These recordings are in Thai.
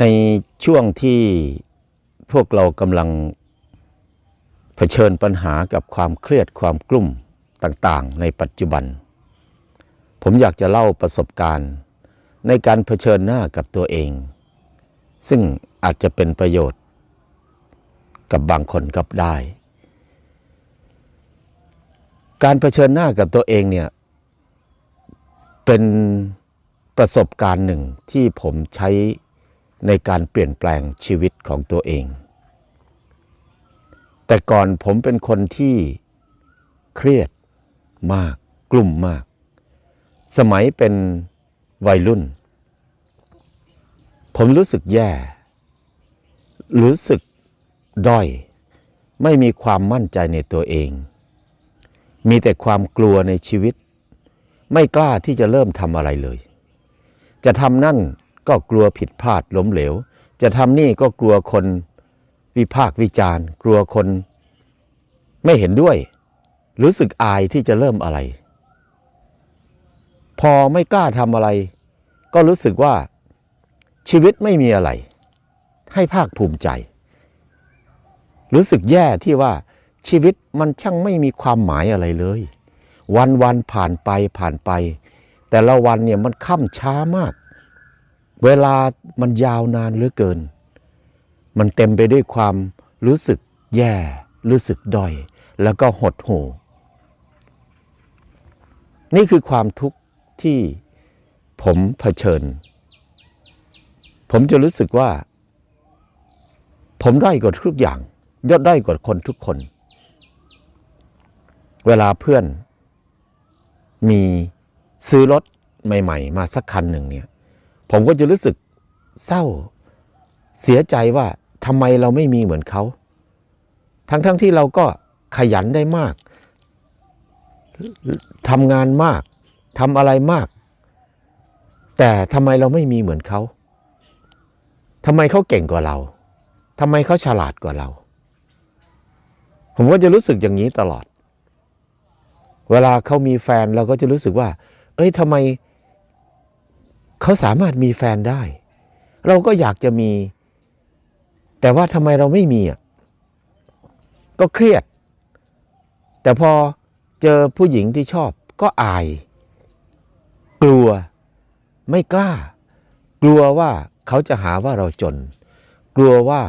ในช่วงที่พวกเรากำลังเผชิญปัญหากับความเครียดความกลุ่มต่างๆ ในปัจจุบัน ผมอยากจะเล่าประสบการณ์ ในการเผชิญหน้ากับตัวเอง ซึ่งอาจจะเป็นประโยชน์ กับบางคนก็ได้ การเผชิญหน้ากับตัวเองเนี่ยเป็นประสบการณ์หนึ่งที่ผมใช้ ในการเปลี่ยนแปลงชีวิตของตัวเอง แต่ก่อนผมเป็นคนที่เครียดมาก กลุ่มมาก สมัยเป็นวัยรุ่น ผมรู้สึกแย่ รู้สึกด้อย ไม่มีความมั่นใจในตัวเอง มีแต่ความกลัวในชีวิต ไม่กล้าที่จะเริ่มทำอะไรเลย จะทำนั่น ก็กลัวผิดพลาดล้มเหลว จะทำนี่ก็กลัวคนวิพากษ์วิจารณ์ กลัวคนไม่เห็นด้วย รู้สึกอายที่จะเริ่มอะไร พอไม่กล้าทำอะไร ก็รู้สึกว่าชีวิตไม่มีอะไร ให้ภาคภูมิใจ รู้สึกแย่ที่ว่าชีวิตมันช่างไม่มีความหมายอะไรเลย วันวันผ่านไปผ่านไป แต่ละวันเนี่ยมันค่ำช้ามาก เวลามันยาวนานเหลือเกิน มันเต็มไปด้วยความรู้สึกแย่ รู้สึกด้อย แล้วก็หดหู่นี่คือความทุกข์ที่ผมเผชิญ ผมจะรู้สึกว่า ผมด้อยกว่าทุกอย่างยอดด้อยกว่าคนทุกคน เวลาเพื่อนมีซื้อรถใหม่ ๆ มาสักคันหนึ่งเนี่ย ผมก็จะรู้สึกเศร้า เสียใจว่าทำไมเราไม่มีเหมือนเขา ทั้งๆทที่เราก็ขยันได้มากทำงานมากทำอะไรมาก แต่ทำไมเราไม่มีเหมือนเขาทำไมเขาเก่งกว่าเราทำไมเขาฉลาดกว่าเรา ผมก็จะรู้สึกอย่างนี้ตลอด เวลาเขามีแฟนเราก็จะรู้สึกว่า เอ้ยทำไม เขาสามารถมีแฟนได้ เราก็อยากจะมี แต่ว่าทำไมเราไม่มีอะก็เครียด แต่พอเจอผู้หญิงที่ชอบก็อาย กลัวไม่กล้า กลัวว่าเขาจะหาว่าเราจน กลัวว่า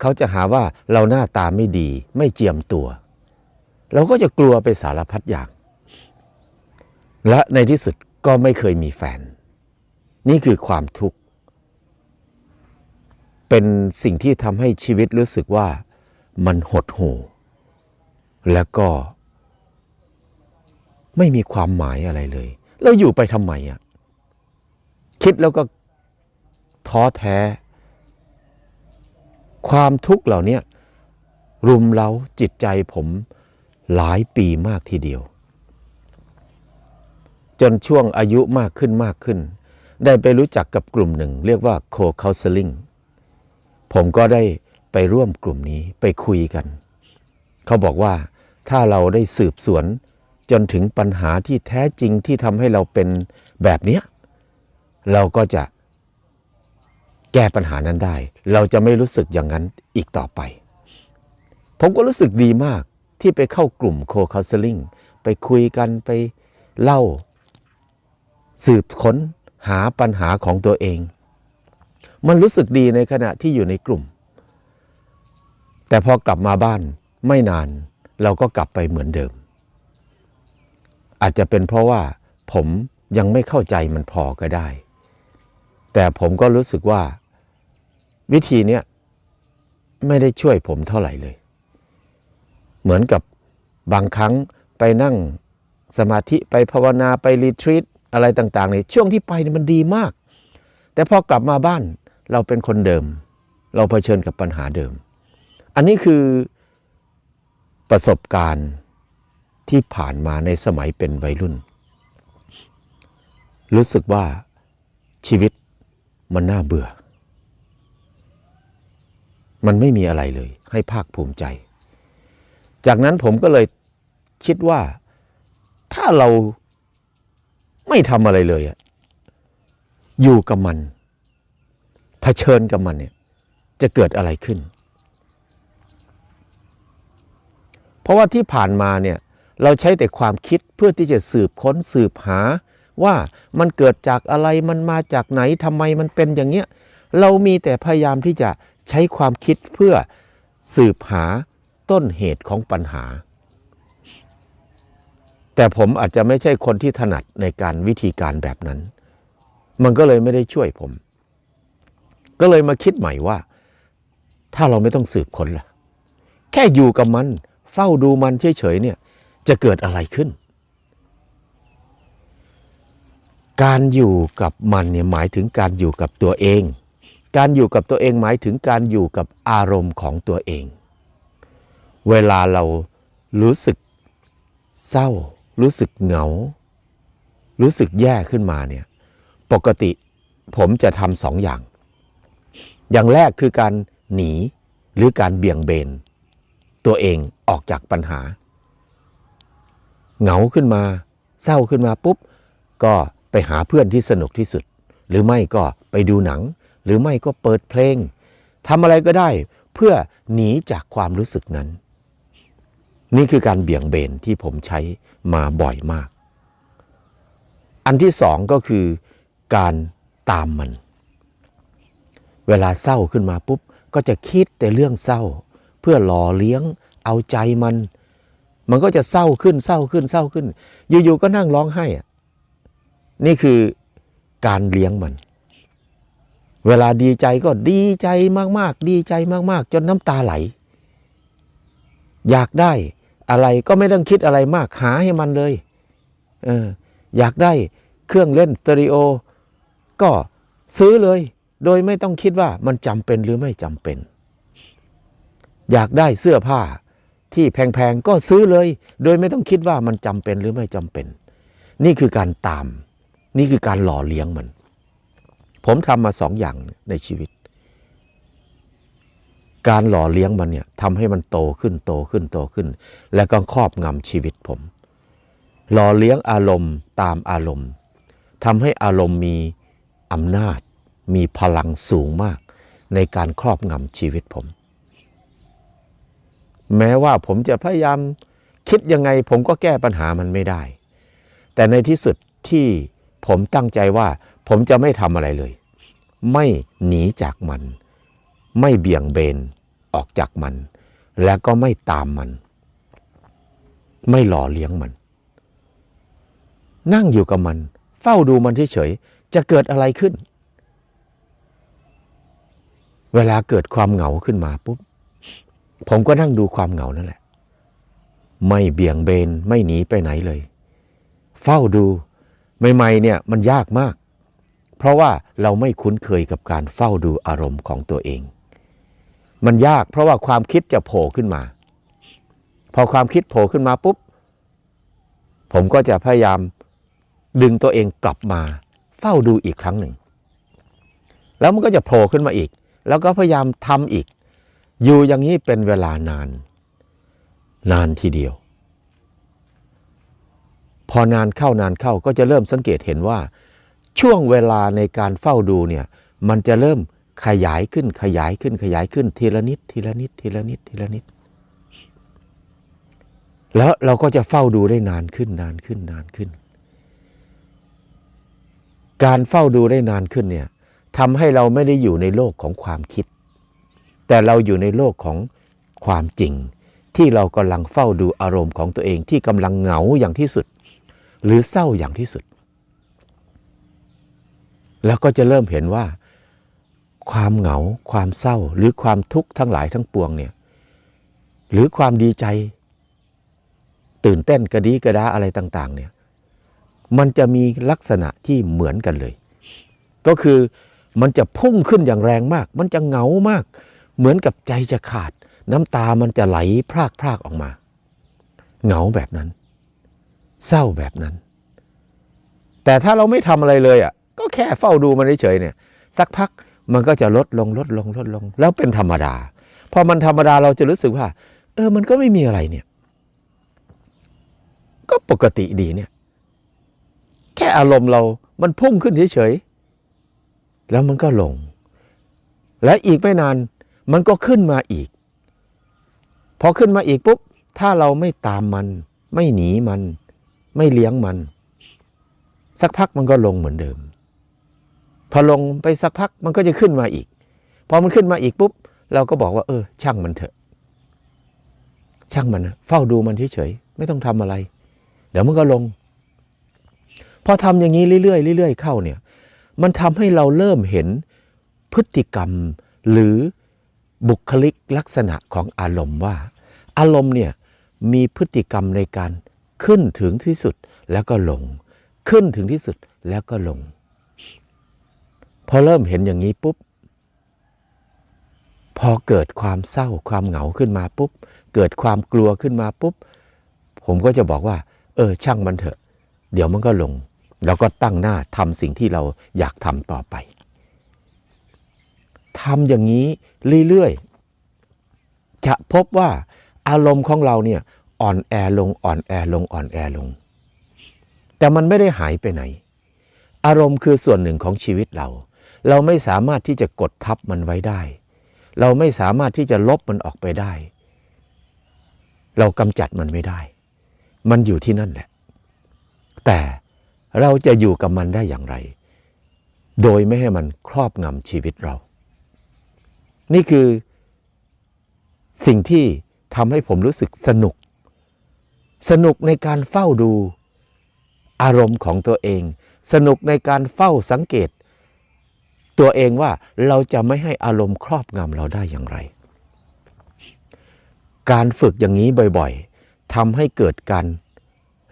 เขาจะหาว่าเราหน้าตาไม่ดี ไม่เจียมตัว เราก็จะกลัวไปสารพัดอย่าง และในที่สุดก็ไม่เคยมีแฟน นี่คือความทุกข์ เป็นสิ่งที่ทำให้ชีวิตรู้สึกว่ามันหดหู่ แล้วก็ไม่มีความหมายอะไรเลยเราอยู่ไปทำไมอะ คิดแล้วก็ท้อแท้ ความทุกข์เหล่านี้รุมเร้าจิตใจผมหลายปีมากทีเดียว จนช่วงอายุมากขึ้นมากขึ้น ได้ไปรู้จักกับกลุ่มหนึ่ง เรียกว่า co-counseling ผมก็ได้ไปร่วมกลุ่มนี้ไปคุยกัน เขาบอกว่าถ้าเราได้สืบสวนจนถึงปัญหาที่แท้จริงที่ทำให้เราเป็นแบบเนี้ยเราก็จะแก้ปัญหานั้นได้ เราจะไม่รู้สึกอย่างนั้นอีกต่อไป ผมก็รู้สึกดีมากที่ไปเข้ากลุ่มโคคา u เ s ลิงไปคุยกันไปเล่า สืบค้น หาปัญหาของตัวเอง มันรู้สึกดีในขณะที่อยู่ในกลุ่ม แต่พอกลับมาบ้านไม่นานเราก็กลับไปเหมือนเดิม อาจจะเป็นเพราะว่าผมยังไม่เข้าใจมันพอก็ได้ แต่ผมก็รู้สึกว่า วิธีเนี้ยไม่ได้ช่วยผมเท่าไหร่เลย เหมือนกับบางครั้งไปนั่งสมาธิไปภาวนาไปรีทรีต อะไรต่างๆในช่วงที่ไปเนี่ยมันดีมาก แต่พอกลับมาบ้านเราเป็นคนเดิม เราเผชิญกับปัญหาเดิม อันนี้คือประสบการณ์ที่ผ่านมาในสมัยเป็นวัยรุ่น รู้สึกว่าชีวิตมันน่าเบื่อ มันไม่มีอะไรเลย ให้ภาคภูมิใจ จากนั้นผมก็เลยคิดว่าถ้าเรา ไม่ทำอะไรเลยอะอยู่กับมันเผชิญกับมันเนี่ย จะเกิดอะไรขึ้น เพราะว่าที่ผ่านมาเนี่ยเราใช้แต่ความคิดเพื่อที่จะสืบค้นสืบหา ว่ามันเกิดจากอะไรมันมาจากไหนทำไมมันเป็นอย่างเงี้ยเรามีแต่พยายามที่จะใช้ความคิดเพื่อสืบหาต้นเหตุของปัญหา แต่ผมอาจจะไม่ใช่คนที่ถนัดในการวิธีการแบบนั้น มันก็เลยไม่ได้ช่วยผม ก็เลยมาคิดใหม่ว่า ถ้าเราไม่ต้องสืบค้นล่ะ แค่อยู่กับมัน เฝ้าดูมันเฉยๆเนี่ย จะเกิดอะไรขึ้น การอยู่กับมันเนี่ยหมายถึงการอยู่กับตัวเอง การอยู่กับตัวเองหมายถึงการอยู่กับอารมณ์ของตัวเอง เวลาเรารู้สึกเศร้า รู้สึกเหงา รู้สึกแย่ขึ้นมาเนี่ย ปกติผมจะทำสองอย่าง อย่างแรกคือการหนีหรือการเบี่ยงเบน ตัวเองออกจากปัญหา เหงาขึ้นมา เศร้าขึ้นมาปุ๊บ ก็ไปหาเพื่อนที่สนุกที่สุด หรือไม่ก็ไปดูหนัง หรือไม่ก็เปิดเพลงทำอะไรก็ได้เพื่อหนีจากความรู้สึกนั้น นี่คือการเบี่ยงเบนที่ผมใช้มาบ่อยมาก อันที่สองก็คือการตามมัน เวลาเศร้าขึ้นมาปุ๊บ ก็จะคิดแต่เรื่องเศร้า เพื่อหล่อเลี้ยงเอาใจมัน มันก็จะเศร้าขึ้นเศร้าขึ้นเศร้าขึ้น อยู่ๆก็นั่งร้องไห้อะนี่คือการเลี้ยงมัน เวลาดีใจก็ดีใจมากๆ ดีใจมากๆ จนน้ำตาไหล อยากได้ อะไรก็ไม่ต้องคิดอะไรมากหาให้มันเลยเอออยากได้เครื่องเล่นสเตอริโอ ก็ซื้อเลย โดยไม่ต้องคิดว่ามันจำเป็นหรือไม่จำเป็น อยากได้เสื้อผ้าที่แพงๆก็ซื้อเลย โดยไม่ต้องคิดว่ามันจำเป็นหรือไม่จำเป็น นี่คือการตาม นี่คือการหล่อเลี้ยงมัน ผมทำมาสองอย่างในชีวิต การหล่อเลี้ยงมันเนี่ยทำให้มันโตขึ้นโตขึ้นโตขึ้น แล้วก็ครอบงำชีวิตผม หล่อเลี้ยงอารมณ์ตามอารมณ์ทำให้อารมณ์มีอำนาจ มีพลังสูงมาก ในการครอบงำชีวิตผม แม้ว่าผมจะพยายามคิดยังไงผมก็แก้ปัญหามันไม่ได้ แต่ในที่สุดที่ผมตั้งใจว่าผมจะไม่ทำอะไรเลย ไม่หนีจากมัน ไม่เบี่ยงเบนออกจากมัน และก็ไม่ตามมัน ไม่หล่อเลี้ยงมัน นั่งอยู่กับมัน เฝ้าดูมันเฉยๆจะเกิดอะไรขึ้น เวลาเกิดความเหงาขึ้นมาปุ๊บผมก็นั่งดูความเหงานั่นแหละ ไม่เบี่ยงเบนไม่หนีไปไหนเลย เฝ้าดูใหม่ๆเนี่ยมันยากมาก เพราะว่าเราไม่คุ้นเคยกับการเฝ้าดูอารมณ์ของตัวเอง มันยากเพราะว่าความคิดจะโผล่ขึ้นมา พอความคิดโผล่ขึ้นมาปุ๊บ ผมก็จะพยายามดึงตัวเองกลับมาเฝ้าดูอีกครั้งหนึ่ง แล้วมันก็จะโผล่ขึ้นมาอีก แล้วก็พยายามทำอีก อยู่อย่างนี้เป็นเวลานาน นานทีเดียว พอนานเข้านานเข้าก็จะเริ่มสังเกตเห็นว่า ช่วงเวลาในการเฝ้าดูเนี่ยมันจะเริ่ม ขยายขึ้นขยายขึ้นขยายขึ้น ทีละนิด ทีละนิด ทีละนิด ทีละนิด แล้วเราก็จะเฝ้าดูได้นานขึ้นนานขึ้นนานขึ้น การเฝ้าดูได้นานขึ้นเนี่ยทำให้เราไม่ได้อยู่ในโลกของความคิด แต่เราอยู่ในโลกของความจริง ที่เรากำลังเฝ้าดูอารมณ์ของตัวเองที่กำลังเหงาอย่างที่สุด หรือเศร้าอย่างที่สุด แล้วก็จะเริ่มเห็นว่า ความเหงา ความเศร้าหรือความทุกข์ทั้งหลายทั้งปวงเนี่ยหรือความดีใจ ตื่นเต้นกระดีกระดาอะไรต่าง ๆ เนี่ยมันจะมีลักษณะที่เหมือนกันเลย ก็คือมันจะพุ่งขึ้นอย่างแรงมาก มันจะเหงามาก เหมือนกับใจจะขาด น้ำตามันจะไหลพรากพรากออกมา เหงาแบบนั้น เศร้าแบบนั้น แต่ถ้าเราไม่ทำอะไรเลยอะก็แค่เฝ้าดูมันเฉยๆเนี่ย สักพัก มันก็จะลดลงลดลงลดลง แล้วเป็นธรรมดา พอมันธรรมดาเราจะรู้สึกว่า เออมันก็ไม่มีอะไรเนี่ย ก็ปกติดีเนี่ย แค่อารมณ์เรามันพุ่งขึ้นเฉยๆแล้วมันก็ลง และอีกไม่นานมันก็ขึ้นมาอีก พอขึ้นมาอีกปุ๊บ ถ้าเราไม่ตามมัน ไม่หนีมัน ไม่เลี้ยงมัน สักพักมันก็ลงเหมือนเดิม พอลงไปสักพักมันก็จะขึ้นมาอีก พอมันขึ้นมาอีกปุ๊บ เราก็บอกว่า เออ ช่างมันเถอะ ช่างมันนะเฝ้าดูมันเฉยๆไม่ต้องทำอะไร เดี๋ยวมันก็ลง พอทำอย่างนี้เรื่อยๆเรื่อยๆเข้าเนี่ย มันทำให้เราเริ่มเห็นพฤติกรรมหรือบุคลิกลักษณะของอารมณ์ว่า อารมณ์เนี่ยมีพฤติกรรมในการขึ้นถึงที่สุดแล้วก็ลง ขึ้นถึงที่สุดแล้วก็ลง พอเริ่มเห็นอย่างนี้ปุ๊บ พอเกิดความเศร้าความเหงาขึ้นมาปุ๊บ เกิดความกลัวขึ้นมาปุ๊บ ผมก็จะบอกว่า เออ ช่างมันเถอะ เดี๋ยวมันก็ลง แล้วก็ตั้งหน้าทำสิ่งที่เราอยากทำต่อไปทำอย่างนี้เรื่อยๆ จะพบว่าอารมณ์ของเราเนี่ยอ่อนแอลงอ่อนแอลงอ่อนแอลง แต่มันไม่ได้หายไปไหน อารมณ์คือส่วนหนึ่งของชีวิตเรา เราไม่สามารถที่จะกดทับมันไว้ได้ เราไม่สามารถที่จะลบมันออกไปได้ เรากำจัดมันไม่ได้ มันอยู่ที่นั่นแหละ แต่เราจะอยู่กับมันได้อย่างไร โดยไม่ให้มันครอบงำชีวิตเรา นี่คือสิ่งที่ทำให้ผมรู้สึกสนุก สนุกในการเฝ้าดูอารมณ์ของตัวเอง สนุกในการเฝ้าสังเกต ตัวเองว่าเราจะไม่ให้อารมณ์ครอบงำเราได้อย่างไร การฝึกอย่างนี้บ่อยๆทำให้เกิดการ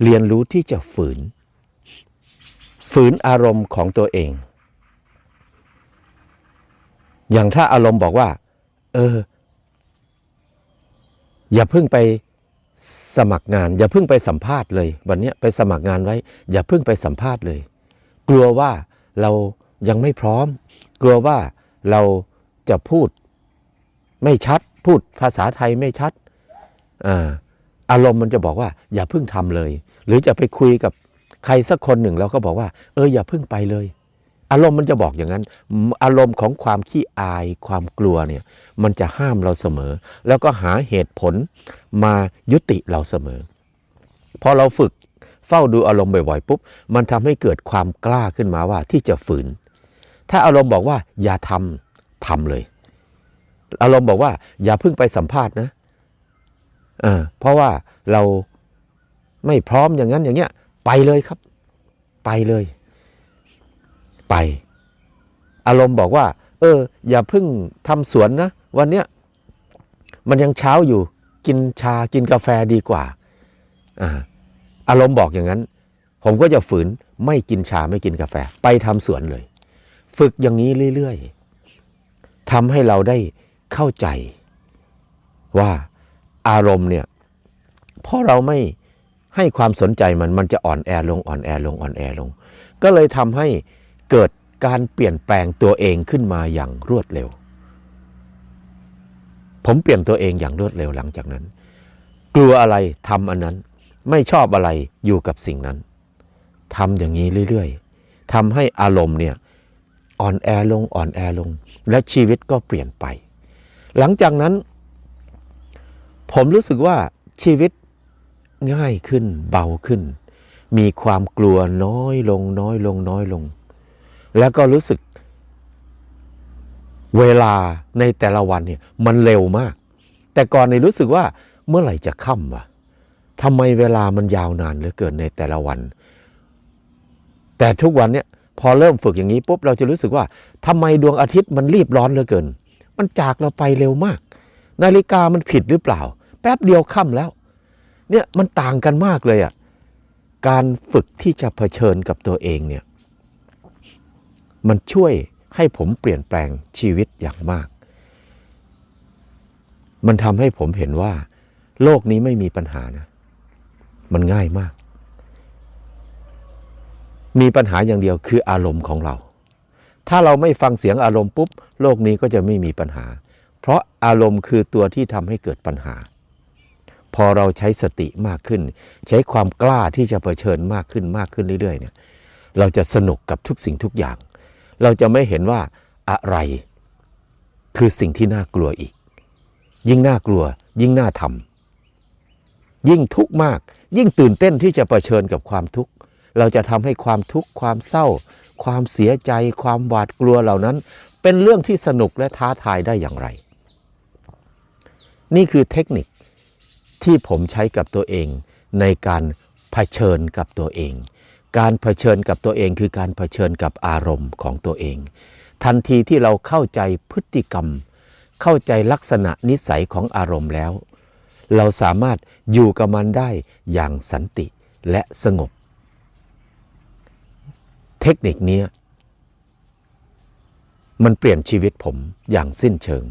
เรียนรู้ที่จะฝืน ฝืนอารมณ์ของตัวเอง อย่างถ้าอารมณ์บอกว่า เออ อย่าเพิ่งไปสมัครงาน อย่าเพิ่งไปสัมภาษณ์เลย วันนี้ไปสมัครงานไว้ อย่าเพิ่งไปสัมภาษณ์เลย กลัวว่าเรายังไม่พร้อม กลัวว่าเราจะพูดไม่ชัด พูดภาษาไทยไม่ชัดอารมณ์มันจะบอกว่า อย่าเพิ่งทำเลย หรือจะไปคุยกับใครสักคนหนึ่งเราก็บอกว่า เอออย่าเพิ่งไปเลย อารมณ์มันจะบอกอย่างนั้น อารมณ์ของความขี้อายความกลัวเนี่ย มันจะห้ามเราเสมอ แล้วก็หาเหตุผลมายุติเราเสมอพอเราฝึกเฝ้าดูอารมณ์บ่อยๆปุ๊บมันทำให้เกิดความกล้าขึ้นมาว่าที่จะฝืน ถ้าอารมณ์บอกว่า อย่าทำทำเลย อารมณ์บอกว่า อย่าเพิ่งไปสัมภาษณ์นะเออเพราะว่าเราไม่พร้อมอย่างนั้นอย่างเงี้ย ไปเลยครับ ไปเลย ไป อารมณ์บอกว่า เออ อย่าเพิ่งทำสวนนะวันเนี้ยมันยังเช้าอยู่ กินชากินกาแฟดีกว่าอ่าอารมณ์บอกอย่างนั้น ผมก็จะฝืนไม่กินชาไม่กินกาแฟ ไปทำสวนเลย ฝึกอย่างนี้เรื่อยๆทำให้เราได้เข้าใจว่าอารมณ์เนี่ยพอเราไม่ให้ความสนใจมันมันจะอ่อนแอลงอ่อนแอลงอ่อนแอลง ก็เลยทำให้เกิดการเปลี่ยนแปลงตัวเองขึ้นมาอย่างรวดเร็ว ผมเปลี่ยนตัวเองอย่างรวดเร็วหลังจากนั้น กลัวอะไรทำอันนั้น ไม่ชอบอะไรอยู่กับสิ่งนั้นทำอย่างนี้เรื่อย ๆทำให้อารมณ์เนี่ย อ่อนแอลงอ่อนแอลง และชีวิตก็เปลี่ยนไป หลังจากนั้น ผมรู้สึกว่าชีวิตง่ายขึ้นเบาขึ้น มีความกลัวน้อยลงน้อยลงน้อยลง แล้วก็รู้สึก เวลาในแต่ละวันเนี่ยมันเร็วมาก แต่ก่อนเนี่ยรู้สึกว่าเมื่อไหร่จะค่ำวะทำไมเวลามันยาวนานเหลือเกินในแต่ละวัน แต่ทุกวันเนี่ย พอเริ่มฝึกอย่างนี้ปุ๊บเราจะรู้สึกว่าทำไมดวงอาทิตย์มันรีบร้อนเหลือเกิน มันจากเราไปเร็วมาก นาฬิกามันผิดหรือเปล่า แป๊บเดียวค่ำแล้ว เนี่ยมันต่างกันมากเลยอะ่ะการฝึกที่จะเผชิญกับตัวเองเนี่ยมันช่วยให้ผมเปลี่ยนแปลงชีวิตอย่างมาก มันทำให้ผมเห็นว่า โลกนี้ไม่มีปัญหานะ มันง่ายมาก มีปัญหาอย่างเดียวคืออารมณ์ของเรา ถ้าเราไม่ฟังเสียงอารมณ์ปุ๊บ โลกนี้ก็จะไม่มีปัญหา เพราะอารมณ์คือตัวที่ทำให้เกิดปัญหา พอเราใช้สติมากขึ้น ใช้ความกล้าที่จะเผชิญมากขึ้นมากขึ้นเรื่อยๆเนี่ยเราจะสนุกกับทุกสิ่งทุกอย่าง เราจะไม่เห็นว่าอะไร คือสิ่งที่น่ากลัวอีก ยิ่งน่ากลัว ยิ่งน่าทำยิ่งทุกข์มาก ยิ่งตื่นเต้นที่จะะเผชิญกับความทุกข์ เราจะทำให้ความทุกข์ความเศร้า ความเสียใจ ความหวาดกลัวเหล่านั้น เป็นเรื่องที่สนุกและท้าทายได้อย่างไร นี่คือเทคนิคที่ผมใช้กับตัวเองในการเผชิญกับตัวเอง การเผชิญกับตัวเองคือการเผชิญกับอารมณ์ของตัวเอง ทันทีที่เราเข้าใจพฤติกรรม เข้าใจลักษณะนิสัยของอารมณ์แล้ว เราสามารถอยู่กับมันได้อย่างสันติและสงบ เทคนิคนี้มันเปลี่ยนชีวิตผมอย่างสิ้นเชิง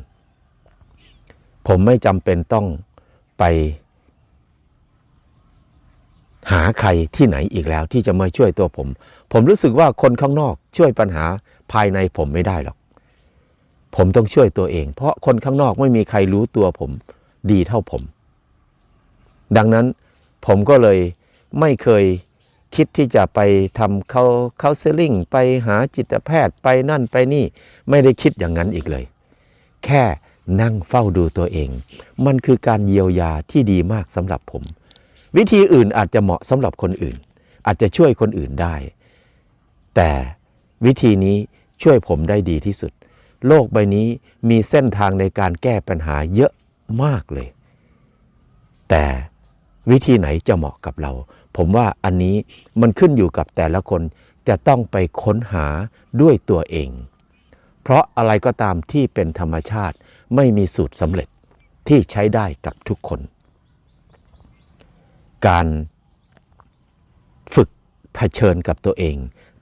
ผมไม่จำเป็นต้องไปหาใครที่ไหนอีกแล้วที่จะมาช่วยตัวผม ผมรู้สึกว่าคนข้างนอกช่วยปัญหาภายในผมไม่ได้หรอก ผมต้องช่วยตัวเอง เพราะคนข้างนอกไม่มีใครรู้ตัวผมดีเท่าผม ดังนั้นผมก็เลยไม่เคย คิดที่จะไปทำเขาเขาเซลลิงไปหาจิตแพทย์ไปนั่นไปนี่ ไม่ได้คิดอย่างนั้นอีกเลย แค่นั่งเฝ้าดูตัวเอง มันคือการเยียวยาที่ดีมากสำหรับผม วิธีอื่นอาจจะเหมาะสำหรับคนอื่น อาจจะช่วยคนอื่นได้ แต่วิธีนี้ช่วยผมได้ดีที่สุด โลกใบนี้มีเส้นทางในการแก้ปัญหาเยอะมากเลย แต่วิธีไหนจะเหมาะกับเรา ผมว่าอันนี้มันขึ้นอยู่กับแต่ละคนจะต้องไปค้นหาด้วยตัวเอง เพราะอะไรก็ตามที่เป็นธรรมชาติไม่มีสูตรสำเร็จที่ใช้ได้กับทุกคน การฝึกเผชิญกับตัวเอง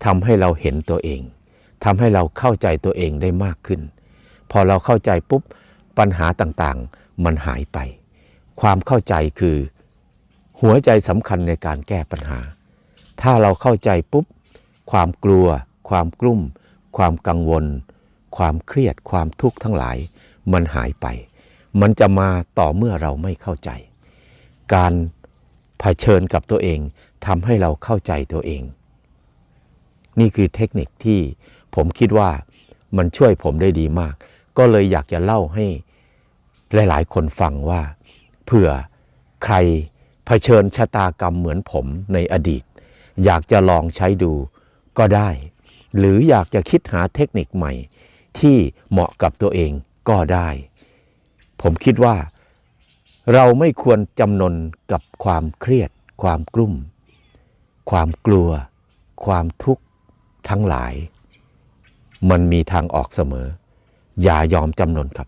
ทำให้เราเห็นตัวเองทำให้เราเข้าใจตัวเองได้มากขึ้น พอเราเข้าใจปุ๊บปัญหาต่างๆ มันหายไป ความเข้าใจคือ หัวใจสำคัญในการแก้ปัญหา ถ้าเราเข้าใจปุ๊บ ความกลัว ความกลุ้ม ความกังวล ความเครียด ความทุกข์ทั้งหลาย มันหายไป มันจะมาต่อเมื่อเราไม่เข้าใจ การเผชิญกับตัวเองทำให้เราเข้าใจตัวเอง นี่คือเทคนิคที่ผมคิดว่ามันช่วยผมได้ดีมาก ก็เลยอยากจะเล่าให้หลาย ๆ คนฟังว่า เผื่อใคร เผชิญชะตากรรมเหมือนผมในอดีต อยากจะลองใช้ดูก็ได้ หรืออยากจะคิดหาเทคนิคใหม่ ที่เหมาะกับตัวเองก็ได้ ผมคิดว่า เราไม่ควรจำนนกับความเครียด ความกลุ้ม ความกลัว ความทุกข์ทั้งหลาย มันมีทางออกเสมอ อย่ายอมจำนนครับ